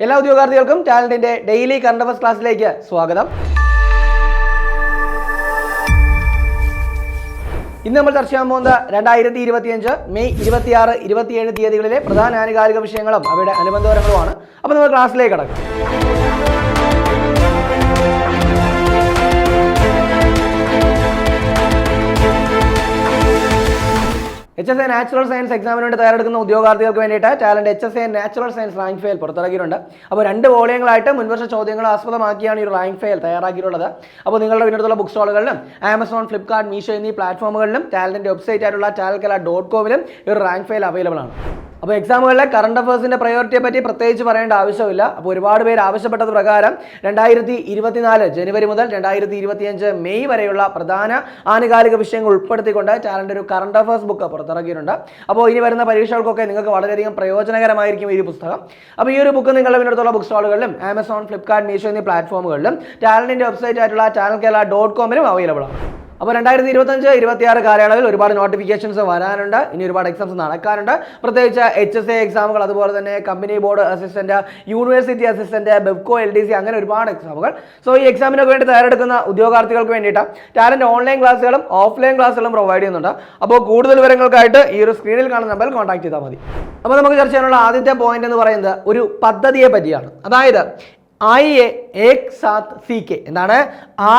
എല്ലാ ഉദ്യോഗാർത്ഥികൾക്കും ടാലന്റിന്റെ ഡെയിലി കറണ്ട് അഫയേഴ്സ് ക്ലാസ്സിലേക്ക് സ്വാഗതം. ഇന്ന് നമ്മൾ ചർച്ച ചെയ്യാൻ പോകുന്നത് രണ്ടായിരത്തി ഇരുപത്തിയഞ്ച് മെയ് ഇരുപത്തിയാറ് ഇരുപത്തിയേഴ് തീയതികളിലെ പ്രധാന ആനുകാലിക വിഷയങ്ങളും അവയുടെ അനുബന്ധപരങ്ങളുമാണ് അപ്പോൾ നമ്മൾ ക്ലാസ്സിലേക്ക് കടക്കാം. H S A natural science എക്സാമിന് വേണ്ടി തയ്യാറെടുക്കുന്ന ഉദ്യോഗാർത്ഥികൾക്ക് വേണ്ടിയിട്ട് talent H S A natural science rank file പുറത്തിറക്കിയിട്ടുണ്ട്. അപ്പോൾ രണ്ട് വോളിയങ്ങളായിട്ട് മുൻവർഷ ചോദ്യങ്ങൾ ആസ്പദമാക്കിയാണ് ഈ റാങ്ക് ഫെയിൽ തയ്യാറാക്കിയിട്ടുള്ളത്. അപ്പോൾ നിങ്ങളുടെ വീട്ടിലുള്ള ബുക്ക് സ്റ്റോളുകളിലും ആമസോൺ ഫ്ലിപ്കാർട്ട് മീഷോ എന്നീ പ്ലാറ്റ്ഫോമുകളിലും ടാലന്റിന്റെ വെബ്സൈറ്റ് ആയിട്ടുള്ള ടാൽക്കല ഡോട്ട് കോമിലും ഈ റാങ്ക് ഫെയിൽ അവൈലബിൾ ആണ്. അപ്പോൾ എക്സാമുകളിലെ കറണ്ട് അഫയേഴ്സിന്റെ പ്രയോറിറ്റിയെ പറ്റി പ്രത്യേകിച്ച് പറയേണ്ട ആവശ്യമില്ല. അപ്പോൾ ഒരുപാട് പേര് ആവശ്യപ്പെട്ടത് പ്രകാരം രണ്ടായിരത്തി ഇരുപത്തിനാല് ജനുവരി മുതൽ രണ്ടായിരത്തി ഇരുപത്തിയഞ്ച് മെയ് വരെയുള്ള പ്രധാന ആനുകാലിക വിഷയങ്ങൾ ഉൾപ്പെടുത്തിക്കൊണ്ട് ടാലന്റ് ഒരു കറണ്ട് അഫയേഴ്സ് ബുക്ക് പുറത്തിറക്കിയിട്ടുണ്ട്. അപ്പോൾ ഇനി വരുന്ന പരീക്ഷകൾക്കൊക്കെ നിങ്ങൾക്ക് വളരെയധികം പ്രയോജനകരമായിരിക്കും ഈ പുസ്തകം. അപ്പോൾ ഈ ഒരു ബുക്ക് നിങ്ങളുടെ അടുത്തുള്ള ബുക്ക് സ്റ്റാളുകളിലും ആമസോൺ ഫ്ലിപ്കാർട്ട് മീഷോ എന്നീ പ്ലാറ്റ്ഫോമുകളിലും ടാലന്റിന്റെ വെബ്സൈറ്റ് ആയിട്ടുള്ള ടാലൻ കേരള ഡോട്ട് കോമിലും അവൈലബിൾ ആണ്. അപ്പോൾ രണ്ടായിരത്തി ഇരുപത്തഞ്ച് ഇരുപത്തിയാറ് കാലയളവിൽ ഒരുപാട് നോട്ടിഫിക്കേഷൻസ് വരാനുണ്ട്. ഇനി ഒരുപാട് എക്സാംസ് നടക്കാനുണ്ട്. പ്രത്യേകിച്ച് എച്ച് എസ് എ എക്സാമുകൾ അതുപോലെ തന്നെ company board assistant university assistant Bevco L D C അങ്ങനെ ഒരുപാട് എക്സാമുകൾ സോ ഈ എക്സാമിനൊക്കെ വേണ്ടി തയ്യാറെടുക്കുന്ന ഉദ്യോഗാർത്ഥികൾക്ക് വേണ്ടിയിട്ട് ടാലന്റ് ഓൺലൈൻ ക്ലാസ്സുകളും ഓഫ്ലൈൻ ക്ലാസ്സുകളും പ്രൊവൈഡ് ചെയ്യുന്നുണ്ട്. അപ്പോൾ കൂടുതൽ വിവരങ്ങൾക്കായിട്ട് ഈ ഒരു സ്ക്രീനിൽ കാണുന്ന നമ്പറിൽ കോൺടാക്ട് ചെയ്താൽ മതി. അപ്പോൾ നമുക്ക് ചർച്ച ചെയ്യാനുള്ള ആദ്യത്തെ പോയിന്റ് എന്ന് പറയുന്നത് ഒരു പദ്ധതിയെ പറ്റിയാണ്. അതായത് I A Saath C K എന്താണ്?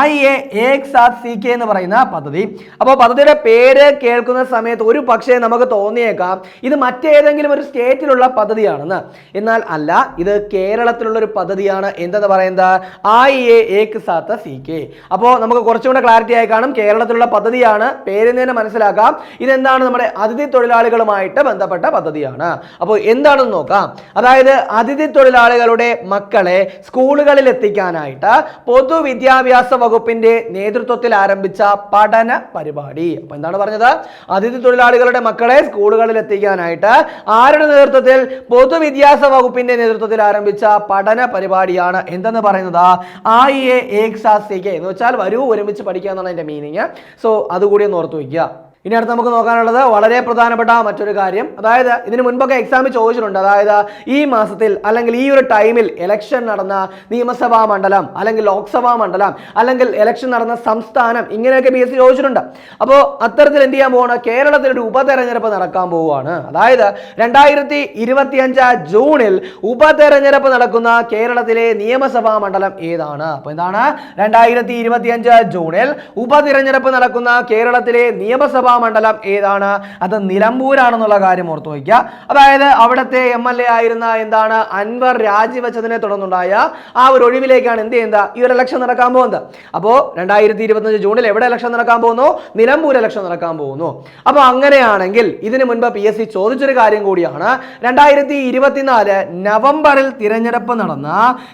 I A Ek Saath C K എന്ന് പറയുന്ന പദ്ധതി. അപ്പോൾ പദ്ധതിയുടെ പേര് കേൾക്കുന്ന സമയത്ത് ഒരു പക്ഷേ നമുക്ക് തോന്നിയേക്കാം ഇത് മറ്റേതെങ്കിലും ഒരു സ്റ്റേറ്റിലുള്ള പദ്ധതിയാണെന്ന്. എന്നാൽ അല്ല ഇത് കേരളത്തിലുള്ള ഒരു പദ്ധതിയാണ്. എന്തെന്ന് പറയുന്നത്? I A Saath C K അപ്പോൾ നമുക്ക് കുറച്ചുകൂടെ ക്ലാരിറ്റി ആയി കാണും. കേരളത്തിലുള്ള പദ്ധതിയാണ് പേരിൽ തന്നെ മനസ്സിലാക്കാം. ഇതെന്താണ് നമ്മുടെ അതിഥി തൊഴിലാളികളുമായിട്ട് ബന്ധപ്പെട്ട പദ്ധതിയാണ്. അപ്പോൾ എന്താണെന്ന് നോക്കാം. അതായത് അതിഥി തൊഴിലാളികളുടെ മക്കളെ സ്കൂളുകളിൽ എത്തിക്കാനായിട്ട് പൊതുവിദ്യാഭ്യാസ വകുപ്പിന്റെ നേതൃത്വത്തിൽ ആരംഭിച്ച പഠന പരിപാടി. അപ്പൊ എന്താണ് പറഞ്ഞത്? അതിഥി തൊഴിലാളികളുടെ മക്കളെ സ്കൂളുകളിൽ എത്തിക്കാനായിട്ട് ആരുടെ നേതൃത്വത്തിൽ? പൊതുവിദ്യാഭ്യാസ വകുപ്പിന്റെ നേതൃത്വത്തിൽ ആരംഭിച്ച പഠന പരിപാടിയാണ് എന്തെന്ന് പറയുന്നത്? ആയി എ എന്ന് വെച്ചാൽ വരൂ ഒരുമിച്ച് പഠിക്കുക എന്നാണ് അതിന്റെ മീനിങ് സോ അതുകൂടി ഒന്ന് ഓർത്തു വയ്ക്കുക. ഇനി അടുത്ത് നമുക്ക് നോക്കാനുള്ളത് വളരെ പ്രധാനപ്പെട്ട മറ്റൊരു കാര്യം. അതായത് ഇതിന് മുൻപൊക്കെ എക്സാമിൽ ചോദിച്ചിട്ടുണ്ട്. അതായത് ഈ മാസത്തിൽ അല്ലെങ്കിൽ ഈ ഒരു ടൈമിൽ ഇലക്ഷൻ നടന്ന നിയമസഭാ മണ്ഡലം അല്ലെങ്കിൽ ലോക്സഭാ മണ്ഡലം അല്ലെങ്കിൽ ഇലക്ഷൻ നടന്ന സംസ്ഥാനം ഇങ്ങനെയൊക്കെ പി എസ് സി ചോദിച്ചിട്ടുണ്ട്. അപ്പോൾ അത്തരത്തിൽ എന്ത് ചെയ്യാൻ പോവാണ്? കേരളത്തിൽ ഒരു ഉപതെരഞ്ഞെടുപ്പ് നടക്കാൻ പോവുകയാണ് അതായത് രണ്ടായിരത്തി ഇരുപത്തിയഞ്ച് ജൂണിൽ ഉപതെരഞ്ഞെടുപ്പ് നടക്കുന്ന കേരളത്തിലെ നിയമസഭാ മണ്ഡലം ഏതാണ്? അപ്പോൾ എന്താണ് രണ്ടായിരത്തി ഇരുപത്തിയഞ്ച് ജൂണിൽ ഉപതെരഞ്ഞെടുപ്പ് നടക്കുന്ന കേരളത്തിലെ നിയമസഭാ മണ്ഡലം ഏതാണ്? അത് നിലമ്പൂരാണെന്നുള്ള കാര്യം ഓർത്തു വയ്ക്കുക. അതായത് അവിടുത്തെ എം എൽ എ ആയിരുന്ന എന്താണ്? അൻവർ രാജിവെച്ചതിനെ തുടർന്നുണ്ടായ ആ ഒരു ഒഴിവിലേക്കാണ് എന്ത് ചെയ്യുന്നത്? ഈ ഒരു ഇലക്ഷൻ നടക്കാൻ പോകുന്നത്. അപ്പോൾ രണ്ടായിരത്തി ഇരുപത്തഞ്ച് ജൂണിൽ എവിടെ ഇലക്ഷൻ നടക്കാൻ പോകുന്നു? നിലമ്പൂർ ഇലക്ഷൻ നടക്കാൻ പോകുന്നു. അപ്പോൾ അങ്ങനെയാണെങ്കിൽ ഇതിന് മുൻപ് പി എസ് സി ചോദിച്ചൊരു കാര്യം കൂടിയാണ്. രണ്ടായിരത്തി ഇരുപത്തിനാല് നവംബറിൽ തിരഞ്ഞെടുപ്പ് നടന്ന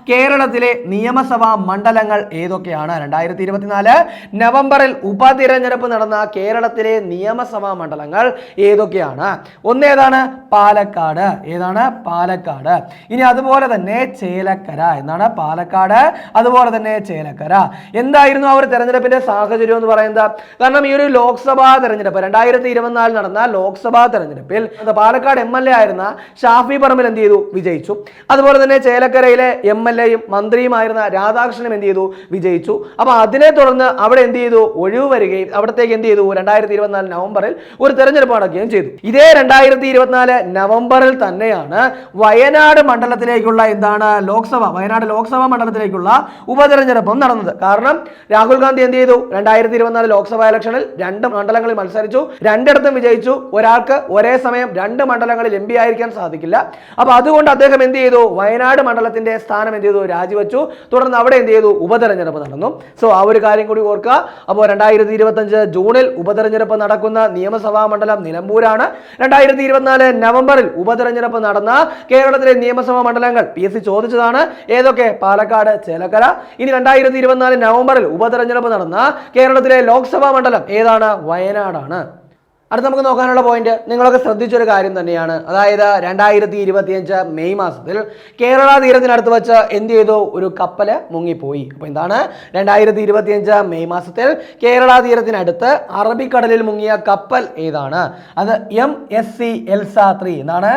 കേരളത്തിലെ നിയമസഭാ മണ്ഡലങ്ങൾ ഏതൊക്കെയാണ്? രണ്ടായിരത്തി ഇരുപത്തിനാല് നവംബറിൽ ഉപതിരഞ്ഞെടുപ്പ് നടന്ന കേരളത്തിലെ നിയമസഭാ മണ്ഡലങ്ങൾ ഏതൊക്കെയാണ്? ഒന്ന് ഏതാണ് പാലക്കാട് ഏതാണ് പാലക്കാട്. ഇനി അതുപോലെ തന്നെ ചേലക്കര എന്നാണ് പാലക്കാട് അതുപോലെ തന്നെ ചേലക്കര. എന്തായിരുന്നു ആ ഒരു തെരഞ്ഞെടുപ്പിന്റെ സാഹചര്യം എന്ന് പറയുന്നത്? കാരണം ഈ ഒരു ലോക്സഭാ തെരഞ്ഞെടുപ്പ് രണ്ടായിരത്തി ഇരുപത്തിനാലിൽ നടന്ന ലോക്സഭാ തെരഞ്ഞെടുപ്പിൽ പാലക്കാട് എം എൽ എ ആയിരുന്ന ഷാഫി പറമ്പിൽ എന്ത് ചെയ്തു? വിജയിച്ചു. അതുപോലെ തന്നെ ചേലക്കരയിലെ എം എൽ എയും മന്ത്രിയുമായിരുന്ന രാധാകൃഷ്ണനും എന്ത് ചെയ്തു? വിജയിച്ചു. അപ്പൊ അതിനെ തുടർന്ന് അവിടെ എന്ത് ചെയ്തു? ഒഴിവ് വരികയും അവിടത്തേക്ക് എന്ത് ചെയ്തു? രണ്ടായിരത്തി ഇരുപത്തിനാല് നവംബറിൽ ഒരു തെരഞ്ഞെടുപ്പ് നടക്കുകയും ചെയ്തു. ഇതേ രണ്ടായിരത്തി ഇരുപത്തിനാല് നവംബറിൽ തന്നെയാണ് വയനാട് മണ്ഡലത്തിലേക്കുള്ള എന്താണ് ലോക്സഭ വയനാട് ലോക്സഭാ മണ്ഡലത്തിലേക്കുള്ള ഉപതെരഞ്ഞെടുപ്പും നടന്നത്. കാരണം രാഹുൽ ഗാന്ധി എന്ത് ചെയ്തു? രണ്ടായിരത്തി ഇരുപത്തിനാല് ലോക്സഭാ ഇലക്ഷനിൽ രണ്ട് മണ്ഡലങ്ങളിൽ മത്സരിച്ചു രണ്ടിടത്തും വിജയിച്ചു. ഒരാൾക്ക് ഒരേ സമയം രണ്ട് മണ്ഡലങ്ങളിൽ എം ആയിരിക്കാൻ സാധിക്കില്ല. അപ്പൊ അതുകൊണ്ട് അദ്ദേഹം എന്ത് ചെയ്തു? വയനാട് മണ്ഡലത്തിന്റെ സ്ഥാനം എന്ത് ചെയ്തു? രാജിവെച്ചു. തുടർന്ന് അവിടെ എന്ത് ചെയ്തു? ഉപതെരഞ്ഞെടുപ്പ് നടന്നു. സോ ആ ഒരു കാര്യം കൂടി ഓർക്കുക. അപ്പോൾ രണ്ടായിരത്തി ഇരുപത്തഞ്ച് ജൂണിൽ ഉപതെരഞ്ഞെടുപ്പ് നടക്കുന്ന നിയമസഭാ മണ്ഡലം നിലമ്പൂരാണ്. രണ്ടായിരത്തി ഇരുപത്തിനാല് നവംബറിൽ ഉപതെരഞ്ഞെടുപ്പ് നടന്ന കേരളത്തിലെ നിയമസഭാ മണ്ഡലങ്ങൾ പി എസ് സി ചോദിച്ചതാണ്. ഏതൊക്കെ? പാലക്കാട് ചേലക്കര. ഇനി രണ്ടായിരത്തി ഇരുപത്തിനാല് നവംബറിൽ ഉപതെരഞ്ഞെടുപ്പ് നടന്ന കേരളത്തിലെ ലോക്സഭാ മണ്ഡലം ഏതാണ്? വയനാടാണ്. അടുത്ത് നമുക്ക് നോക്കാനുള്ള പോയിന്റ് നിങ്ങളൊക്കെ ശ്രദ്ധിച്ചൊരു കാര്യം തന്നെയാണ്. അതായത് രണ്ടായിരത്തി ഇരുപത്തിയഞ്ച് മെയ് മാസത്തിൽ കേരള തീരത്തിനടുത്ത് വെച്ച് എന്ത് ചെയ്തു? ഒരു കപ്പൽ മുങ്ങിപ്പോയി. അപ്പോൾ എന്താണ്? രണ്ടായിരത്തി ഇരുപത്തിയഞ്ച് മെയ് മാസത്തിൽ കേരള തീരത്തിനടുത്ത് അറബിക്കടലിൽ മുങ്ങിയ കപ്പൽ ഏതാണ്? അത് M S C Elsa three എന്നാണ്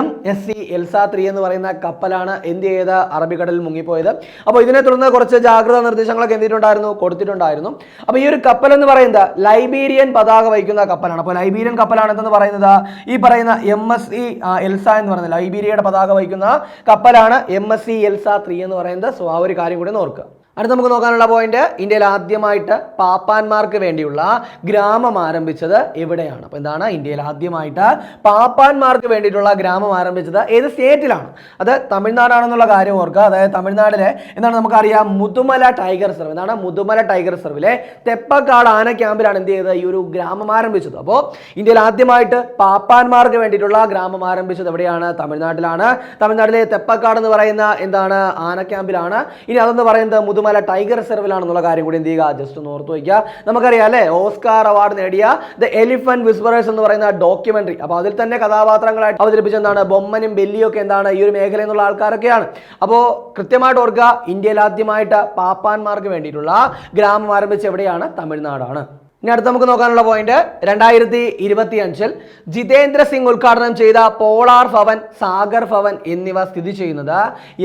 M S C Elsa three എന്ന് പറയുന്ന കപ്പലാണ് എന്ത് ചെയ്ത് അറബിക്കടലിൽ മുങ്ങിപ്പോയത്. അപ്പോൾ ഇതിനെ തുടർന്ന് കുറച്ച് ജാഗ്രതാ നിർദ്ദേശങ്ങളൊക്കെ എന്തിട്ടുണ്ടായിരുന്നു? കൊടുത്തിട്ടുണ്ടായിരുന്നു. അപ്പോൾ ഈ ഒരു കപ്പൽ എന്ന് പറയുന്നത് ലൈബീരിയൻ പതാക വഹിക്കുന്ന കപ്പലാണ്. അപ്പോൾ കപ്പലാണ് എന്തെന്ന് പറയുന്നത്? ഈ പറയുന്ന എം എസ് ഇ എൽസ എന്ന് പറയുന്നത്. ഐബീരിയയുടെ പതാക വഹിക്കുന്ന കപ്പലാണ് M S E Elsa three എന്ന് പറയുന്നത്. സോ ആ ഒരു കാര്യം കൂടി ഓർക്കുക. അടുത്ത് നമുക്ക് നോക്കാനുള്ള പോയിന്റ് ഇന്ത്യയിൽ ആദ്യമായിട്ട് പാപ്പാന്മാർക്ക് വേണ്ടിയുള്ള ഗ്രാമം ആരംഭിച്ചത് എവിടെയാണ്? അപ്പോൾ എന്താണ്? ഇന്ത്യയിൽ ആദ്യമായിട്ട് പാപ്പാന്മാർക്ക് വേണ്ടിയിട്ടുള്ള ഗ്രാമം ആരംഭിച്ചത് ഏത് സ്റ്റേറ്റിലാണ്? അത് തമിഴ്നാടാണെന്നുള്ള കാര്യം ഓർക്കുക. അതായത് തമിഴ്നാടിലെ എന്താണ് നമുക്കറിയാം മുതുമല ടൈഗർ റിസർവ് എന്താണ്? മുതുമല ടൈഗർ റിസർവിലെ തെപ്പക്കാട് ആന ക്യാമ്പിലാണ് എന്ത് ചെയ്തത്? ഈ ഒരു ഗ്രാമം ആരംഭിച്ചത്. അപ്പോൾ ഇന്ത്യയിൽ ആദ്യമായിട്ട് പാപ്പാന്മാർക്ക് വേണ്ടിയിട്ടുള്ള ഗ്രാമം ആരംഭിച്ചത് എവിടെയാണ്? തമിഴ്നാട്ടിലാണ്. തമിഴ്നാട്ടിലെ തെപ്പക്കാട് എന്ന് പറയുന്ന എന്താണ്? ആന ക്യാമ്പിലാണ് ഇനി അതെന്ന് പറയുന്നത്? മുതുമല ടൈഗർ റിസർവിലാണെന്നുള്ള കാര്യം കൂടി എന്ത് ചെയ്യുക? ജസ്റ്റ് ഒന്ന് ഓർത്ത് വയ്ക്കുക. നമുക്കറിയാം അല്ലേ? ഓസ്കാർ അവാർഡ് നേടിയ ദ എലിഫന്റ് വിസ്പറേഴ്സ് എന്ന് പറയുന്ന ഡോക്യുമെന്ററി. അപ്പോൾ അതിൽ തന്നെ കഥാപാത്രങ്ങളായിട്ട് അവതരിപ്പിച്ച എന്താണ്? ബൊമ്മനും ബെല്ലിയും ഒക്കെ എന്താണ്? ഈ ഒരു മേഖലയിൽ എന്നുള്ള ആൾക്കാരൊക്കെയാണ്. അപ്പോൾ കൃത്യമായിട്ട് ഓർക്കുക ഇന്ത്യയിൽ ആദ്യമായിട്ട് പാപ്പാന്മാർക്ക് വേണ്ടിയിട്ടുള്ള ഗ്രാമം ആരംഭിച്ച എവിടെയാണ്? തമിഴ്നാടാണ്. ഇനി അടുത്ത് നമുക്ക് നോക്കാനുള്ള പോയിന്റ് രണ്ടായിരത്തി ഇരുപത്തി അഞ്ചിൽ ജിതേന്ദ്ര സിംഗ് ഉദ്ഘാടനം ചെയ്ത പോളാർ ഭവൻ സാഗർ ഭവൻ എന്നിവ സ്ഥിതി ചെയ്യുന്നത്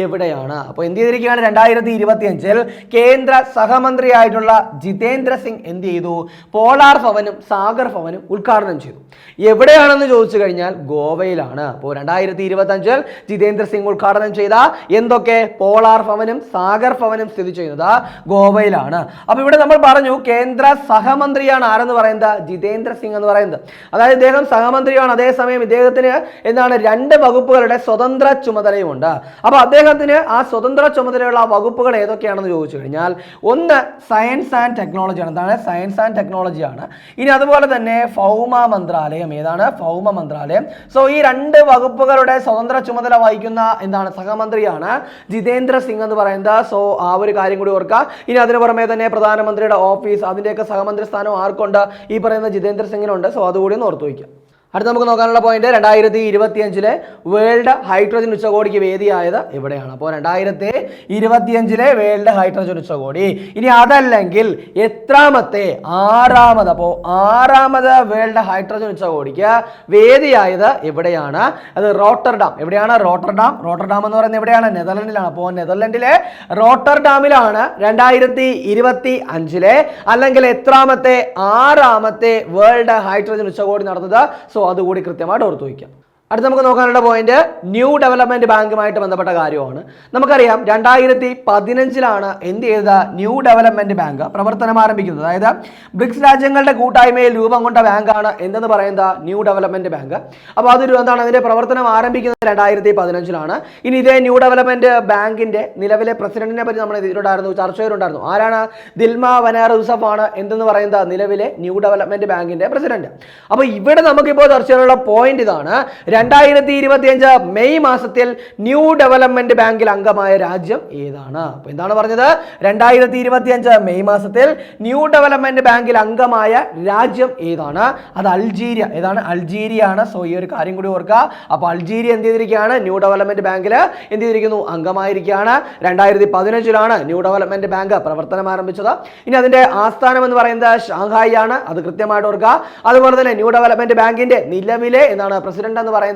എവിടെയാണ്? അപ്പോൾ എന്ത് ചെയ്തിരിക്കുകയാണ്? രണ്ടായിരത്തി ഇരുപത്തി അഞ്ചിൽ കേന്ദ്ര സഹമന്ത്രിയായിട്ടുള്ള ജിതേന്ദ്ര സിംഗ് എന്ത് ചെയ്തു? പോളാർ ഭവനും സാഗർ ഭവനും ഉദ്ഘാടനം ചെയ്തു. എവിടെയാണെന്ന് ചോദിച്ചു കഴിഞ്ഞാൽ ഗോവയിലാണ്. അപ്പോൾ രണ്ടായിരത്തി ഇരുപത്തി അഞ്ചിൽ ജിതേന്ദ്ര സിംഗ് ഉദ്ഘാടനം ചെയ്ത എന്തൊക്കെ? പോളാർ ഭവനും സാഗർ ഭവനും സ്ഥിതി ചെയ്യുന്നത് ഗോവയിലാണ്. അപ്പോൾ ഇവിടെ നമ്മൾ പറഞ്ഞു കേന്ദ്ര സഹമന്ത്രിയാണ് ആരെന്ന് പറയുന്നത്? ജിതേന്ദ്ര സിംഗ് എന്ന് പറയുന്നത്. അതായത് ഇദ്ദേഹം സഹമന്ത്രിയാണ്. അതേസമയം ഇദ്ദേഹത്തിന് എന്താണ് രണ്ട് വകുപ്പുകളുടെ സ്വതന്ത്ര ചുമതലയുമുണ്ട്. അപ്പോൾ അദ്ദേഹത്തിന് ആ സ്വതന്ത്ര ചുമതലയുള്ള വകുപ്പുകൾ ഏതൊക്കെയാണെന്ന് ചോദിച്ചു കഴിഞ്ഞാൽ ഒന്ന് സയൻസ് ആൻഡ് ടെക്നോളജിയാണ്. എന്താണ്? സയൻസ് ആൻഡ് ടെക്നോളജിയാണ്. ഇനി അതുപോലെ തന്നെ ഭൗമ മന്ത്രാലയം ഏതാണ്? ഭൗമ മന്ത്രാലയം. സോ ഈ രണ്ട് വകുപ്പുകളുടെ സ്വതന്ത്ര ചുമതല വഹിക്കുന്ന എന്താണ്? സഹമന്ത്രിയാണ് ജിതേന്ദ്ര സിംഗ് എന്ന് പറയുന്നത്. സോ ആ ഒരു കാര്യം കൂടി ഓർക്കുക. ഇനി അതിന് പുറമെ തന്നെ പ്രധാനമന്ത്രിയുടെ ഓഫീസ് അതിന്റെയൊക്കെ സഹമന്ത്രി സ്ഥാനം ആർക്കുണ്ട് ഈ പറയുന്ന ജിതേന്ദ്ര സിംഗിനുണ്ട്. സോ അതുകൂടി ഒന്ന് ഓർത്ത് വയ്ക്കുക. അടുത്ത നമുക്ക് നോക്കാനുള്ള പോയിന്റ് രണ്ടായിരത്തി ഇരുപത്തിയഞ്ചിലെ വേൾഡ് ഹൈഡ്രജൻ ഉച്ചകോടിക്ക് വേദിയായത് എവിടെയാണ് അപ്പോൾ രണ്ടായിരത്തി ഇരുപത്തിയഞ്ചിലെ വേൾഡ് ഹൈഡ്രജൻ ഉച്ചകോടി. ഇനി അതല്ലെങ്കിൽ എത്രാമത്തെ ആറാമത് അപ്പോൾ ആറാമത് വേൾഡ് ഹൈഡ്രജൻ ഉച്ചകോടിക്ക് വേദിയായത് എവിടെയാണ് അത് റോട്ടർഡാം. എവിടെയാണ് റോട്ടർഡാം? റോട്ടർഡാം എന്ന് പറയുന്നത് എവിടെയാണ്? നെതർലൻഡിലാണ്. അപ്പോൾ നെതർലൻഡിലെ റോട്ടർഡാമിലാണ് രണ്ടായിരത്തി ഇരുപത്തി അഞ്ചിലെ അല്ലെങ്കിൽ എത്രാമത്തെ ആറാമത്തെ വേൾഡ് ഹൈഡ്രജൻ ഉച്ചകോടി നടന്നത്. സോ അതുകൂടി കൃത്യമായിട്ട് ഓർത്തു വയ്ക്കാം. അടുത്ത് നമുക്ക് നോക്കാനുള്ള പോയിന്റ് ന്യൂ ഡെവലപ്മെന്റ് ബാങ്കുമായിട്ട് ബന്ധപ്പെട്ട കാര്യമാണ്. നമുക്കറിയാം രണ്ടായിരത്തി പതിനഞ്ചിലാണ് എന്ത് ചെയ്ത ന്യൂ ഡെവലപ്മെന്റ് ബാങ്ക് പ്രവർത്തനം ആരംഭിക്കുന്നത്. അതായത് ബ്രിക്സ് രാജ്യങ്ങളുടെ കൂട്ടായ്മയിൽ രൂപം കൊണ്ട ബാങ്കാണ് എന്തെന്ന് പറയുന്നത്? ന്യൂ ഡെവലപ്മെന്റ് ബാങ്ക് അപ്പോൾ അതൊരു എന്താണ്? അതിന്റെ പ്രവർത്തനം ആരംഭിക്കുന്നത് രണ്ടായിരത്തി പതിനഞ്ചിലാണ് ഇനി ഇതേ ന്യൂ ഡെവലപ്മെന്റ് ബാങ്കിന്റെ നിലവിലെ പ്രസിഡന്റിനെ പറ്റി നമ്മൾ ഇതിലുണ്ടായിരുന്നു ചർച്ച ചെയ്തിട്ടുണ്ടായിരുന്നു ആരാണ്? ദിൽമ വനാർ യൂസഫ് ആണ് എന്തെന്ന് പറയുന്നത്? നിലവിലെ ന്യൂ ഡെവലപ്മെന്റ് ബാങ്കിന്റെ പ്രസിഡന്റ്. അപ്പോൾ ഇവിടെ നമുക്കിപ്പോൾ ചർച്ച ചെയ്യാനുള്ള പോയിന്റ് ഇതാണ്. രണ്ടായിരത്തി ഇരുപത്തിയഞ്ച് മെയ് മാസത്തിൽ ന്യൂ ഡെവലപ്മെന്റ് ബാങ്കിൽ അംഗമായ രാജ്യം ഏതാണ്? അപ്പോൾ എന്താണ് പറഞ്ഞത്? രണ്ടായിരത്തി ഇരുപത്തിയഞ്ച് മെയ് മാസത്തിൽ ന്യൂ ഡെവലപ്മെന്റ് ബാങ്കിൽ അംഗമായ രാജ്യം ഏതാണ്? അത് അൾജീരിയ. ഏതാണ്? അൾജീരിയ ആണ് സോ ഈ ഒരു കാര്യം കൂടി ഓർക്കുക. അപ്പോൾ അൾജീരിയ എന്ത് ചെയ്തിരിക്കുകയാണ്? ന്യൂ ഡെവലപ്മെന്റ് ബാങ്കിൽ എന്ത് ചെയ്തിരിക്കുന്നു? അംഗമായിരിക്കുകയാണ്. രണ്ടായിരത്തി പതിനഞ്ചിലാണ് ന്യൂ ഡെവലപ്മെന്റ് ബാങ്ക് പ്രവർത്തനം ആരംഭിച്ചത്. ഇനി അതിന്റെ ആസ്ഥാനം എന്ന് പറയുന്നത് ഷാങ്ഹായി ആണ് അത് കൃത്യമായിട്ട് ഓർക്കുക. അതുപോലെ തന്നെ ന്യൂ ഡെവലപ്മെന്റ് ബാങ്കിന്റെ നിലവിലെ എന്താണ്? പ്രസിഡന്റ് എന്ന് പറയുന്നത്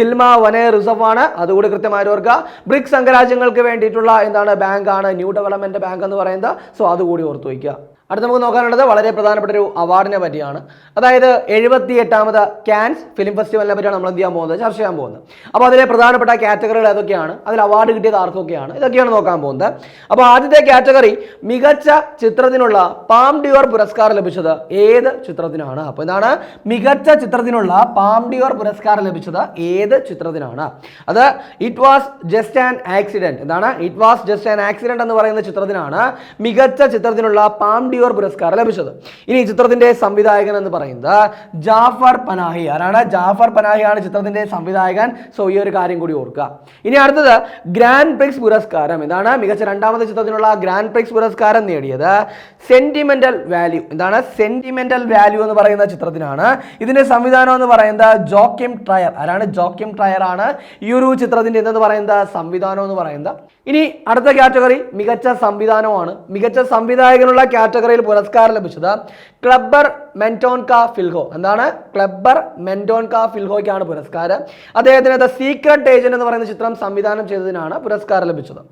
ദിൽമ വനയ റിസർവ് ആണ് അതുകൂടി കൃത്യമായി ഓർക്കുക. ബ്രിക്സ് അംഗരാജ്യങ്ങൾക്ക് വേണ്ടിയിട്ടുള്ള എന്താണ് ബാങ്കാണ്. ന്യൂ ഡെവലപ്മെന്റ് ബാങ്ക് എന്ന് പറയുന്നത്. സോ അതുകൂടി ഓർത്തു വയ്ക്കുക. അടുത്ത നമുക്ക് നോക്കാനുള്ളത് വളരെ പ്രധാനപ്പെട്ട ഒരു അവാർഡിനെ പറ്റിയാണ്. അതായത് എഴുപത്തി എട്ടാമത് ക്യാൻസ് ഫിലിം ഫെസ്റ്റിവലിനെ പറ്റിയാണ് നമ്മൾ എന്ത് ചെയ്യാൻ പോകുന്നത്? ചർച്ച ചെയ്യാൻ പോകുന്നത്. അപ്പോൾ അതിലെ പ്രധാനപ്പെട്ട കാറ്റഗറികൾ ഏതൊക്കെയാണ്? അതിൽ അവാർഡ് കിട്ടിയത് ആർക്കൊക്കെയാണ്? ഇതൊക്കെയാണ് നോക്കാൻ പോകുന്നത്. അപ്പോൾ ആദ്യത്തെ കാറ്റഗറി മികച്ച ചിത്രത്തിനുള്ള പാം ഡിയോർ പുരസ്കാരം ലഭിച്ചത് ഏത് ചിത്രത്തിനാണ്? അപ്പോൾ ഇതാണ് മികച്ച ചിത്രത്തിനുള്ള പാം ഡിയോർ പുരസ്കാരം ലഭിച്ചത്. ഏത് ചിത്രത്തിനാണ്? അത് it was just an accident എന്താണ്? It was just an accident എന്ന് പറയുന്ന ചിത്രത്തിനാണ് മികച്ച ചിത്രത്തിനുള്ള പാം ഡിയോർ പുരസ്കാരം ലഭിച്ചത്. ഇനി ചിത്രത്തിന്റെ സംവിധായകൻ എന്ന് പറയുന്നത് ജാഫർ പനാഹി. ആരാണ്? ജാഫർ പനാഹിയാണ് ചിത്രത്തിന്റെ സംവിധായകൻ. സോ ഈ ഒരു കാര്യം കൂടി ഓർക്കുക. ഇനി അടുത്തത് ഗ്രാൻഡ് പ്രിക്സ് പുരസ്കാരം. എന്താണ്? മികച്ച രണ്ടാമത്തെ ചിത്രത്തിനുള്ള ഗ്രാൻഡ് പ്രിക്സ് പുരസ്കാരം നേടിയത് സെന്റിമെന്റൽ വാല്യൂ എന്താണ്? സെന്റിമെന്റൽ വാല്യൂ എന്ന് പറയുന്ന ചിത്രത്തിനാണ്. ഇതിന്റെ സംവിധാനം എന്ന് പറയുന്നത് ജോക്കിം ട്രയർ ആരാണ്? ജോക്കിം ട്രയർ ആണ് ഈ ഒരു ചിത്രത്തിന്റെ എന്തെന്ന് പറയുന്നത്? സംവിധാനം എന്ന് പറയുന്നത്. ഇനി അടുത്ത കാറ്റഗറി മികച്ച സംവിധാനമാണ്. മികച്ച സംവിധായകനുള്ള കാറ്റഗറിയിൽ പുരസ്കാരം ലഭിച്ചത് ക്ലബ്ബർ മെന്റോൺ കാ ഫിൽഹോ എന്താണ്? ക്ലബ്ബർ മെന്റോൺ കാ ഫിൽഹോയ്ക്കാണ് പുരസ്കാരം. അദ്ദേഹത്തിന് ദ സീക്രട്ട് ഏജന്റ് എന്ന് പറയുന്ന ചിത്രം സംവിധാനം ചെയ്തതിനാണ് പുരസ്കാരം ലഭിച്ചത്.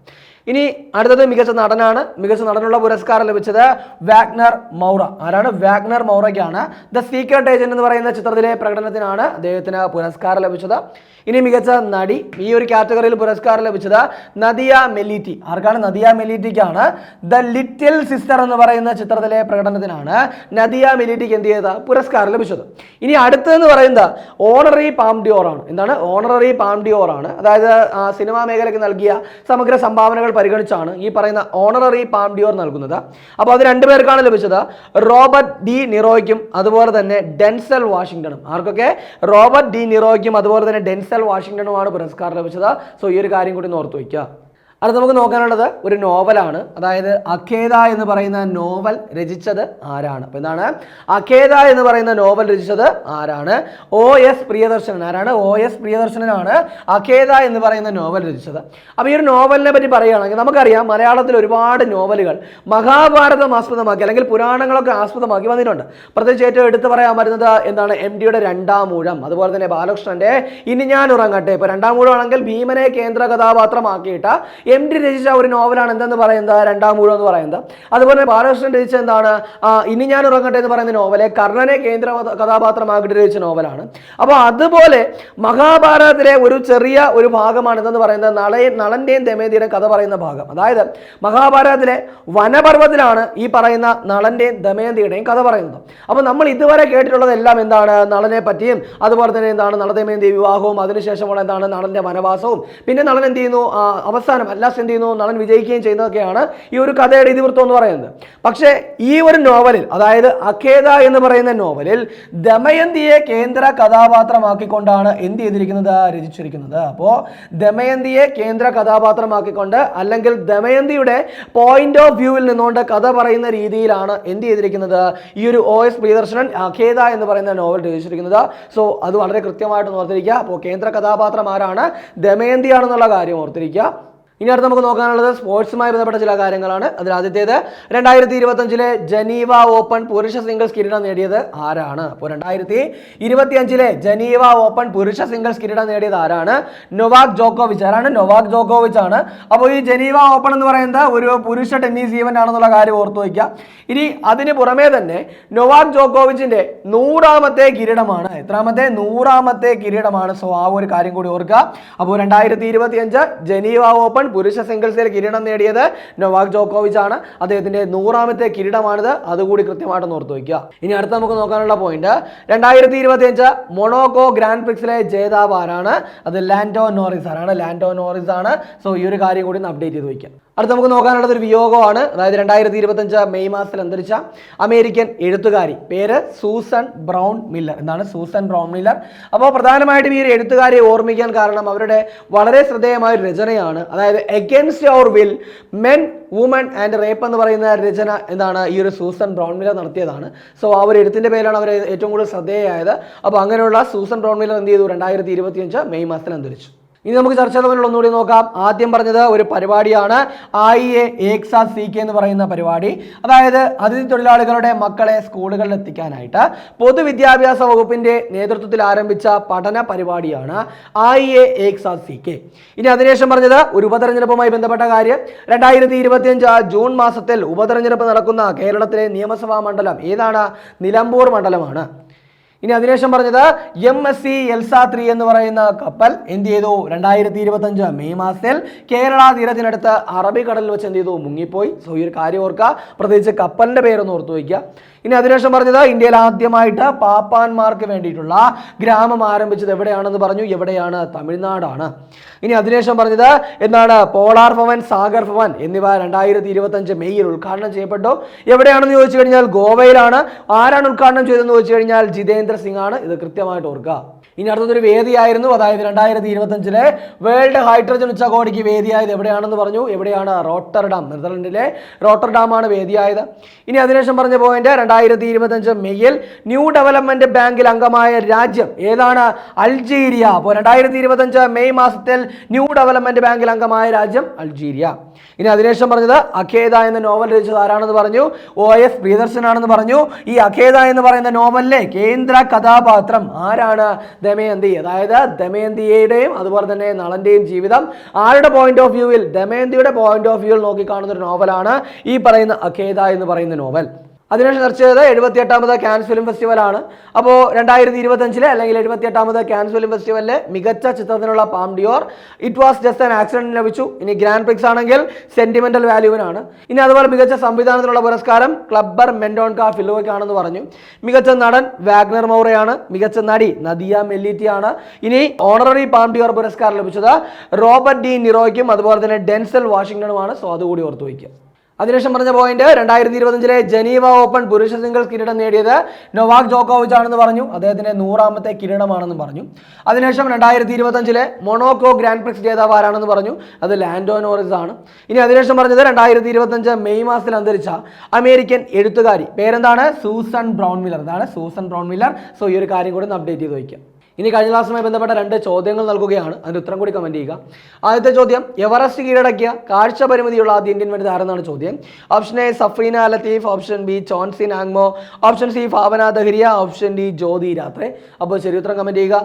ഇനി അടുത്തത് മികച്ച നടനാണ്. മികച്ച നടനുള്ള പുരസ്കാരം ലഭിച്ചത് വാഗ്നർ മൗറ ആരാണ്? വാഗ്നർ മൗറയ്ക്കാണ് ദ സീക്രട്ട് ഏജന്റ് എന്ന് പറയുന്ന ചിത്രത്തിലെ പ്രകടനത്തിനാണ് അദ്ദേഹത്തിന് പുരസ്കാരം ലഭിച്ചത്. ഇനി മികച്ച നടി ഈ ഒരു കാറ്റഗറിയിൽ പുരസ്കാരം ലഭിച്ചത് നദിയ മെലീറ്റി. ആർക്കാണ് നദിയ മെലീറ്റിക്കാണ്? ദ ലിറ്റിൽ സിസ്റ്റർ എന്ന് പറയുന്ന ചിത്രത്തിലെ പ്രകടനത്തിനാണ് നദിയ മെലീറ്റിക്ക് എന്ത് ചെയ്ത പുരസ്കാരം ലഭിച്ചത്. ഇനി അടുത്തതെന്ന് പറയുന്നത് ഓണററി പാം ഡിയോർ ആണ്. എന്താണ്? ഓണററി പാം ഡിയോർ ആണ്. അതായത് സിനിമാ മേഖലയ്ക്ക് നൽകിയ സമഗ്ര സംഭാവനകൾ പരിഗണിച്ചാണ് ഈ പറയുന്ന ഓണററി പാംഡിയോർ നൽകുന്നത്. അപ്പോൾ അത് രണ്ടുപേർക്കാണ് ലഭിച്ചത്. റോബർട്ട് ഡി നിറോയ്ക്കും അതുപോലെ തന്നെ ഡെൻസൽ വാഷിംഗ്ടണും ആർക്കൊക്കെ? റോബർട്ട് ഡി നിറോയ്ക്കും അതുപോലെ തന്നെ ഡെൻസൽ വാഷിങ്ടണുമാണ് പുരസ്കാരം ലഭിച്ചത്. സോ ഈ ഒരു കാര്യം കൂടി ഓർത്ത് വയ്ക്കുക. അടുത്ത നമുക്ക് നോക്കാനുള്ളത് ഒരു നോവലാണ്. അതായത് അഖേദ എന്ന് പറയുന്ന നോവൽ രചിച്ചത് ആരാണ്? അപ്പോൾ എന്താണ് അഖേദ എന്ന് പറയുന്ന നോവൽ രചിച്ചത് ആരാണ്? O S Priyadarshanan. ആരാണ്? ഒ എസ് പ്രിയദർശനനാണ് അഖേദ എന്ന് പറയുന്ന നോവൽ രചിച്ചത്. അപ്പോൾ ഈ ഒരു നോവലിനെ പറ്റി പറയുകയാണെങ്കിൽ നമുക്കറിയാം മലയാളത്തിൽ ഒരുപാട് നോവലുകൾ മഹാഭാരതം ആസ്പദമാക്കി അല്ലെങ്കിൽ പുരാണങ്ങളൊക്കെ ആസ്പദമാക്കി വന്നിട്ടുണ്ട്. പ്രത്യേകിച്ച് ഏറ്റവും എടുത്തു പറയാൻ പറ്റുന്നത് എന്താണ്? എം ഡിയുടെ രണ്ടാം മൂഴം അതുപോലെ തന്നെ ബാലകൃഷ്ണന്റെ ഇനി ഞാൻ ഉറങ്ങട്ടെ. ഇപ്പോൾ രണ്ടാം ഊഴമാണെങ്കിൽ ഭീമനെ കേന്ദ്ര കഥാപാത്രമാക്കിയിട്ട് എം ഡി രചിച്ച ഒരു നോവലാണ് എന്തെന്ന് പറയുന്നത്? രണ്ടാം മൂഴം എന്ന് പറയുന്നത്. അതുപോലെ ബാലകൃഷ്ണൻ രചിച്ച എന്താണ്? ഇനി ഞാൻ ഉറങ്ങട്ടെ എന്ന് പറയുന്ന നോവലെ കർണനെ കേന്ദ്ര കഥ- കഥാപാത്രമാക്കിയിട്ട് രചിച്ച നോവലാണ്. അപ്പോൾ അതുപോലെ മഹാഭാരതത്തിലെ ഒരു ചെറിയ ഒരു ഭാഗമാണ് എന്തെന്ന് പറയുന്നത്? നളയെ നളന്റെയും ദമയന്തിയുടെയും കഥ പറയുന്ന ഭാഗം. അതായത് മഹാഭാരതത്തിലെ വനപർവത്തിലാണ് ഈ പറയുന്ന നളന്റെയും ദമയന്തിയുടെയും കഥ പറയുന്നത്. അപ്പോൾ നമ്മൾ ഇതുവരെ കേട്ടിട്ടുള്ളതെല്ലാം എന്താണ്? നളനെ പറ്റിയും അതുപോലെ തന്നെ എന്താണ്? നളദമയന്തി വിവാഹവും അതിനുശേഷമുള്ള എന്താണ്? നളന്റെ വനവാസവും. പിന്നെ നളൻ എന്ത് ചെയ്യുന്നു? അവസാനം അല്ലാസ് എന്ത് ചെയ്യുന്നു? നളൻ വിജയിക്കുകയും ചെയ്യുന്നതൊക്കെയാണ് ഈ ഒരു കഥയുടെ ഇതിവൃത്തം എന്ന് പറയുന്നത്. പക്ഷേ ഈ ഒരു നോവലിൽ അതായത് അഖേദ എന്ന് പറയുന്ന നോവലിൽ ദമയന്തിയെ കേന്ദ്ര കഥാപാത്രമാക്കിക്കൊണ്ടാണ് എന്ത് ചെയ്തിരിക്കുന്നത്? രചിച്ചിരിക്കുന്നത്. അപ്പോൾ ദമയന്തിയെ കേന്ദ്ര കഥാപാത്രമാക്കിക്കൊണ്ട് അല്ലെങ്കിൽ ദമയന്തിയുടെ പോയിന്റ് ഓഫ് വ്യൂവിൽ നിന്നുകൊണ്ട് കഥ പറയുന്ന രീതിയിലാണ് എന്ത് ചെയ്തിരിക്കുന്നത്? ഈ ഒരു ഒ എസ് പ്രിയദർശനൻ അഖേദ എന്ന് പറയുന്ന നോവൽ രചിച്ചിരിക്കുന്നത്. സോ അത് വളരെ കൃത്യമായിട്ട് ഓർത്തിരിക്കുക. അപ്പോൾ കേന്ദ്ര കഥാപാത്രം ആരാണ്? ദമയന്തിയാണെന്നുള്ള കാര്യം ഓർത്തിരിക്കുക. ഇനി അടുത്ത് നമുക്ക് നോക്കാനുള്ളത് സ്പോർട്സുമായി ബന്ധപ്പെട്ട ചില കാര്യങ്ങളാണ്. അതിൽ ആദ്യത്തേത് രണ്ടായിരത്തി ഇരുപത്തഞ്ചിലെ ജനീവ ഓപ്പൺ പുരുഷ സിംഗിൾസ് കിരീടം നേടിയത് ആരാണ്? അപ്പോൾ രണ്ടായിരത്തി ഇരുപത്തിയഞ്ചിലെ ജനീവ ഓപ്പൺ പുരുഷ സിംഗിൾസ് കിരീടം നേടിയത് ആരാണ്? നൊവാക് ജോക്കോവിച്ച്. ആരാണ് നൊവാക് ജോക്കോവിച്ച് ആണ് അപ്പോൾ ഈ ജനീവ ഓപ്പൺ എന്ന് പറയുന്നത് ഒരു പുരുഷ ടെന്നീസ് ഈവന്റ് ആണെന്നുള്ള കാര്യം ഓർത്തു വയ്ക്കുക. ഇനി അതിന് പുറമേ തന്നെ നൊവാക് ജോക്കോവിച്ചിന്റെ നൂറാമത്തെ കിരീടമാണ്. എത്രാമത്തെ? നൂറാമത്തെ കിരീടമാണ്. സോ ആ ഒരു കാര്യം കൂടി ഓർക്കുക. അപ്പോൾ രണ്ടായിരത്തി ഇരുപത്തിയഞ്ച് ജനീവ ഓപ്പൺ പുരുഷ സിംഗിൾസിൽ കിരീടം നേടിയത് നൊവാക് ജോക്കോവിച്ച് ആണ്. അദ്ദേഹത്തിന്റെ നൂറാമത്തെ കിരീടമാണിത്. അതുകൂടി കൃത്യമായിട്ട് ഓർത്തു വയ്ക്കുക. ഇനി അടുത്ത നമുക്ക് നോക്കാനുള്ള പോയിന്റ് രണ്ടായിരത്തി ഇരുപത്തി അഞ്ച് മൊണോക്കോ ഗ്രാൻഡ് പ്രിക്സിലെ ജേതാവ് ആരാണ്? അത് ലാൻഡോ നോറിസ് ആണ് ലാൻഡോ നോറിസ് ആണ്. സോ ഈ ഒരു കാര്യം കൂടി ഒന്ന് അപ്ഡേറ്റ് ചെയ്ത് വയ്ക്കാം. അടുത്ത നമുക്ക് നോക്കാനുള്ളത് ഒരു വിയോഗമാണ്. അതായത് രണ്ടായിരത്തി ഇരുപത്തഞ്ച് മെയ് മാസത്തിൽ അന്തരിച്ച അമേരിക്കൻ എഴുത്തുകാരി. പേര് സൂസൻ ബ്രൗൺ മില്ലർ. എന്താണ് സൂസൻ ബ്രൗൺ മില്ലർ? അപ്പോൾ പ്രധാനമായിട്ടും ഈ ഒരു എഴുത്തുകാരിയെ ഓർമ്മിക്കാൻ കാരണം അവരുടെ വളരെ ശ്രദ്ധേയമായ ഒരു രചനയാണ്. അതായത് against our will men women and rape എന്ന് പറയുന്ന രചന എന്താണ് ഈ ഒരു സൂസൻ ബ്രൗൺ മില്ലർ നടത്തിയതാണ്. സോ ആ ഒരു എഴുത്തിന്റെ പേരിലാണ് അവർ ഏറ്റവും കൂടുതൽ ശ്രദ്ധേയമായത് അപ്പോൾ അങ്ങനെയുള്ള സൂസൻ ബ്രൗൺ മില്ലർ എന്ത് ചെയ്തു? രണ്ടായിരത്തി മെയ് മാസത്തിൽ അന്തരിച്ചു. ഇനി നമുക്ക് ചർച്ച തമ്മിലുള്ള ഒന്നുകൂടി നോക്കാം. ആദ്യം പറഞ്ഞത് ഒരു പരിപാടിയാണ്. ഐ എ എക്സാ സി കെ എന്ന് പറയുന്ന പരിപാടി. അതായത് അതിഥി തൊഴിലാളികളുടെ മക്കളെ സ്കൂളുകളിൽ എത്തിക്കാനായിട്ട് പൊതുവിദ്യാഭ്യാസ വകുപ്പിന്റെ നേതൃത്വത്തിൽ ആരംഭിച്ച പഠന പരിപാടിയാണ് ഐ എ എക്സാ സി കെ ഇനി അതിനുശേഷം പറഞ്ഞത് ഒരു ഉപതെരഞ്ഞെടുപ്പുമായി ബന്ധപ്പെട്ട കാര്യം. രണ്ടായിരത്തി ഇരുപത്തിയഞ്ച് ജൂൺ മാസത്തിൽ ഉപതെരഞ്ഞെടുപ്പ് നടക്കുന്ന കേരളത്തിലെ നിയമസഭാ മണ്ഡലം ഏതാണ്? നിലമ്പൂർ മണ്ഡലമാണ്. ഇനി അതിനുശേഷം പറഞ്ഞത് M S C Elsa three എന്ന് പറയുന്ന കപ്പൽ എന്ത് ചെയ്തു? രണ്ടായിരത്തി ഇരുപത്തി അഞ്ച് മെയ് മാസത്തിൽ കേരള തീരത്തിനടുത്ത് അറബിക്കടലിൽ വെച്ച് എന്ത് ചെയ്തു? മുങ്ങിപ്പോയി. സോ ഈ ഒരു കാര്യം ഓർക്കുക. പ്രത്യേകിച്ച് കപ്പലിന്റെ പേരൊന്ന് ഓർത്തു വയ്ക്കുക. ഇനി അതിനുശേഷം പറഞ്ഞത് ഇന്ത്യയിൽ ആദ്യമായിട്ട് പാപ്പാന്മാർക്ക് വേണ്ടിയിട്ടുള്ള ഗ്രാമം ആരംഭിച്ചത് എവിടെയാണെന്ന് പറഞ്ഞു. എവിടെയാണ്? തമിഴ്നാടാണ്. ഇനി അതിനുശേഷം പറഞ്ഞത് എന്താണ്? പോളാർ ഭവൻ സാഗർ ഭവൻ എന്നിവ രണ്ടായിരത്തി ഇരുപത്തി അഞ്ച് മെയ്യിൽ ഉദ്ഘാടനം ചെയ്യപ്പെട്ടു. എവിടെയാണെന്ന് ചോദിച്ചു കഴിഞ്ഞാൽ ഗോവയിലാണ്. ആരാണ് ഉദ്ഘാടനം ചെയ്തതെന്ന് ചോദിച്ചു കഴിഞ്ഞാൽ ജിതേന്ദ്ര സിംഗ് ആണ്. ഇത് കൃത്യമായിട്ട് ഓർക്കുക. ഇനി അടുത്തൊരു വേദിയായിരുന്നു. അതായത് രണ്ടായിരത്തി ഇരുപത്തഞ്ചിലെ വേൾഡ് ഹൈഡ്രജൻ ഉച്ചകോടിക്ക് വേദിയായത് എവിടെയാണെന്ന് പറഞ്ഞു. എവിടെയാണ്? റോട്ടർഡാം നെതർലൻഡിലെ റോട്ടർഡാമാണ് വേദിയായത്. ഇനി അതിനുശേഷം പറഞ്ഞ പോയിന്റ് രണ്ടായിരത്തി ഇരുപത്തഞ്ച് മെയ്യിൽ ന്യൂ ഡെവലപ്മെന്റ് ബാങ്കിൽ അംഗമായ രാജ്യം ഏതാണ്? അൾജീരിയ. അപ്പോൾ രണ്ടായിരത്തി ഇരുപത്തഞ്ച് മെയ് മാസത്തിൽ ന്യൂ ഡെവലപ്മെന്റ് ബാങ്കിൽ അംഗമായ രാജ്യം അൾജീരിയ. ഇനി അതിനുശേഷം പറഞ്ഞത് അഖേദ എന്ന നോവൽ രചിച്ചത് ആരാണെന്ന് പറഞ്ഞു? ഒ എസ് പ്രിയദർശൻ ആണെന്ന് പറഞ്ഞു. ഈ അഖേദ എന്ന് പറയുന്ന നോവലിലെ കേന്ദ്ര കഥാപാത്രം ആരാണ്? ദമയന്തി. അതായത് ദമയന്തിയുടെയും അതുപോലെ തന്നെ നളന്റെയും ജീവിതം. ആരുടെ പോയിന്റ് ഓഫ് വ്യൂവിൽ ദമയന്തിയുടെ പോയിന്റ് ഓഫ് വ്യൂവിൽ നോക്കിക്കാണുന്ന ഒരു നോവലാണ് ഈ പറയുന്ന അഖേദ എന്ന് പറയുന്ന നോവൽ അതിനുശേഷം ചർച്ച എഴുപത്തി എട്ടാമത് ക്യാൻസ് ഫിലിം ഫെസ്റ്റിവലാണ് അപ്പോൾ രണ്ടായിരത്തി ഇരുപത്തഞ്ചിലെ അല്ലെങ്കിൽ എഴുപത്തി എട്ടാമത് ക്യാൻസ് ഫിലിം ഫെസ്റ്റിവലിലെ മികച്ച ചിത്രത്തിനുള്ള Palme d'Or. It was just an accident ലഭിച്ചു. ഇനി ഗ്രാൻഡ് പ്രിക്സ് ആണെങ്കിൽ സെന്റിമെന്റൽ വാല്യൂവിനാണ് ഇനി അതുപോലെ മികച്ച സംവിധാനത്തിനുള്ള പുരസ്കാരം ക്ലബ്ബർ മെൻഡോൺ മെൻഡോൺക ഫിലോയ്ക്കാണെന്ന് പറഞ്ഞു. മികച്ച നടൻ വാഗ്നർ മൗറയാണ് മികച്ച നടി നദിയ മെല്ലിറ്റിയാണ്. ഇനി ഓണററി പാം ഡിയോർ പുരസ്കാരം ലഭിച്ചത് റോബർട്ട് ഡി നിറോയ്ക്കും അതുപോലെ തന്നെ ഡെൻസൽ വാഷിംഗ്ടണുമാണ് അതുകൂടി ഓർത്തു വയ്ക്കുക അതിനുശേഷം പറഞ്ഞ പോയിന്റ് രണ്ടായിരത്തി ഇരുപത്തഞ്ചിലെ ജനീവ ഓപ്പൺ പുരുഷ സിംഗിൾസ് കിരീടം നേടിയത് നൊവാക് ജോക്കോവിച്ച് ആണെന്ന് പറഞ്ഞു. അദ്ദേഹത്തിന്റെ നൂറാമത്തെ കിരീടമാണെന്ന് പറഞ്ഞു. അതിനുശേഷം രണ്ടായിരത്തി ഇരുപത്തഞ്ചിലെ മൊണോക്കോ ഗ്രാൻഡ് പ്രിക്സ് ജേതാവ് ആരാണെന്ന് പറഞ്ഞു. അത് ലാൻഡോ നോറിസ് ആണ്. ഇനി അതിനുശേഷം പറഞ്ഞത് രണ്ടായിരത്തി ഇരുപത്തഞ്ച് മെയ് മാസത്തിൽ അന്തരിച്ച അമേരിക്കൻ എഴുത്തുകാരി. പേരെന്താണ്? സൂസൻ ബ്രൗൺ മില്ലർ ഇതാണ് സൂസൻ ബ്രൗൺ മില്ലർ സോ ഈ ഒരു കാര്യം കൂടി ഒന്ന് അപ്ഡേറ്റ് ചെയ്ത് വയ്ക്കാം. ഇനി കഴിഞ്ഞ ക്ലാസ്സുമായി ബന്ധപ്പെട്ട രണ്ട് ചോദ്യങ്ങൾ നൽകുകയാണ്. അതിന്റെ ഉത്തരം കൂടി കമന്റ് ചെയ്യുക. ആദ്യത്തെ ചോദ്യം എവറസ്റ്റ് കീഴടക്കിയ കാഴ്ച പരിമിതിയുള്ള ആദ്യ ഇന്ത്യൻ വനിത ആരെന്നാണ് ചോദ്യം? Option A Safina Latif. Option B Chonzin ആങ്മോ option C Bhavna Dahariya. Option D Jyoti Ratre. അപ്പോൾ ശരി ഉത്തരം കമന്റ് ചെയ്യുക.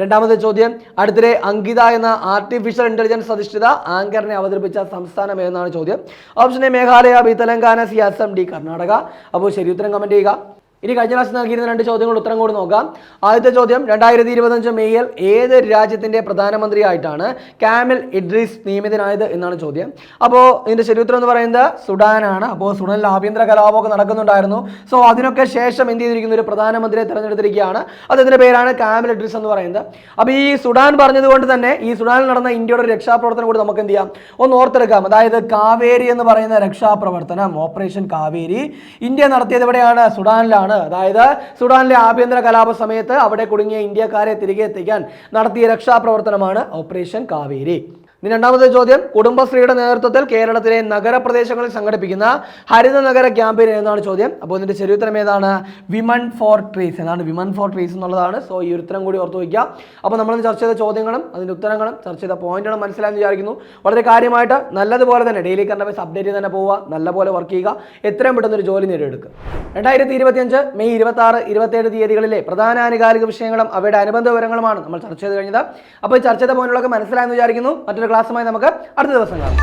രണ്ടാമത്തെ ചോദ്യം അടുത്തിടെ അങ്കിത എന്ന ആർട്ടിഫിഷ്യൽ ഇന്റലിജൻസ് അധിഷ്ഠിത ആങ്കറിനെ അവതരിപ്പിച്ച സംസ്ഥാനം ഏതെന്നാണ് ചോദ്യം? Option A Meghalaya B Telangana C Assam D Karnataka. അപ്പോൾ ശരി ഉത്തരം കമന്റ് ചെയ്യുക. ഇനി കഴിഞ്ഞ ക്ലാസ് നൽകിയിരുന്ന രണ്ട് ചോദ്യങ്ങൾ ഉത്തരം കൂടി നോക്കാം. ആദ്യത്തെ ചോദ്യം രണ്ടായിരത്തി ഇരുപത്തഞ്ച് മെയ്യിൽ ഏത് രാജ്യത്തിന്റെ പ്രധാനമന്ത്രിയായിട്ടാണ് കാമിൽ ഇഡ്രീസ് നിയമിതനായത് എന്നാണ് ചോദ്യം. അപ്പോൾ ഇതിന്റെ ചരിത്രം എന്ന് പറയുന്നത് സുഡാനാണ്. അപ്പോൾ സുഡാനിൽ ആഭ്യന്തര കലാപമൊക്കെ നടക്കുന്നുണ്ടായിരുന്നു. സോ അതിനൊക്കെ ശേഷം എന്ത് ചെയ്തിരിക്കുന്ന? ഒരു പ്രധാനമന്ത്രിയെ തെരഞ്ഞെടുത്തിരിക്കുകയാണ്. അദ്ദേഹത്തിന്റെ പേരാണ് കാമിൽ ഇഡ്രീസ് എന്ന് പറയുന്നത്. അപ്പോൾ ഈ സുഡാൻ പറഞ്ഞതുകൊണ്ട് തന്നെ ഈ സുഡാനിൽ നടന്ന ഇന്ത്യയുടെ ഒരു രക്ഷാപ്രവർത്തനം കൂടി നമുക്ക് എന്ത് ചെയ്യാം? ഒന്ന് ഓർത്തെടുക്കാം. അതായത് കാവേരി എന്ന് പറയുന്ന രക്ഷാപ്രവർത്തനം ഓപ്പറേഷൻ കാവേരി. ഇന്ത്യ നടത്തിയത് എവിടെയാണ്? സുഡാനിലാണ്. അതായത് സുഡാനിലെ ആഭ്യന്തര കലാപ സമയത്ത് അവിടെ കുടുങ്ങിയ ഇന്ത്യക്കാരെ തിരികെ എത്തിക്കാൻ നടത്തിയ രക്ഷാപ്രവർത്തനമാണ് ഓപ്പറേഷൻ കാവേരി. ഇനി രണ്ടാമത്തെ ചോദ്യം. കുടുംബശ്രീയുടെ നേതൃത്വത്തിൽ കേരളത്തിലെ നഗരപ്രദേശങ്ങളിൽ സംഘടിപ്പിക്കുന്ന ഹരിത നഗര ക്യാമ്പയിൻ എന്നാണ് ചോദ്യം. അപ്പോൾ ഇതിന്റെ ചരിത്രം ഏതാണ്? വിമൻ ഫോർ ട്രീസ് എന്നാണ് വിമൻ ഫോർ ട്രീസ് എന്നുള്ളതാണ്. സോ ഈ ഉത്തരം കൂടി ഓർത്ത് വയ്ക്കുക. അപ്പോൾ നമ്മൾ ചർച്ച ചെയ്ത ചോദ്യങ്ങളും അതിന്റെ ഉത്തരങ്ങളും ചർച്ച ചെയ്ത പോയിന്റുകളും മനസ്സിലായെന്ന് വിചാരിക്കുന്നു. വളരെ കാര്യമായിട്ട് നല്ലതുപോലെ തന്നെ ഡെയിലി കറണ്ട് അഫയേഴ്സ് അപ്ഡേറ്റ് ചെയ്ത് തന്നെ പോവുക. നല്ലപോലെ വർക്ക് ചെയ്യുക. എത്രയും പെട്ടെന്ന് ഒരു ജോലി നേടിയെടുക്കുക. രണ്ടായിരത്തി ഇരുപത്തിയഞ്ച് മെയ് ഇരുപത്തി ആറ് ഇരുപത്തേഴ് തീയതികളിലെ പ്രധാന ആനുകാലിക വിഷയങ്ങളും അവയുടെ അനുബന്ധ വിവരങ്ങളുമാണ് നമ്മൾ ചർച്ച ചെയ്ത് കഴിഞ്ഞത്. അപ്പോൾ ഈ ചർച്ച ചെയ്ത പോയിന്റുകളൊക്കെ മനസ്സിലായെന്ന് വിചാരിക്കുന്നു. മറ്റൊരു ക്ലാസ്സുമായി നമുക്ക് അടുത്ത ദിവസം കാണാം.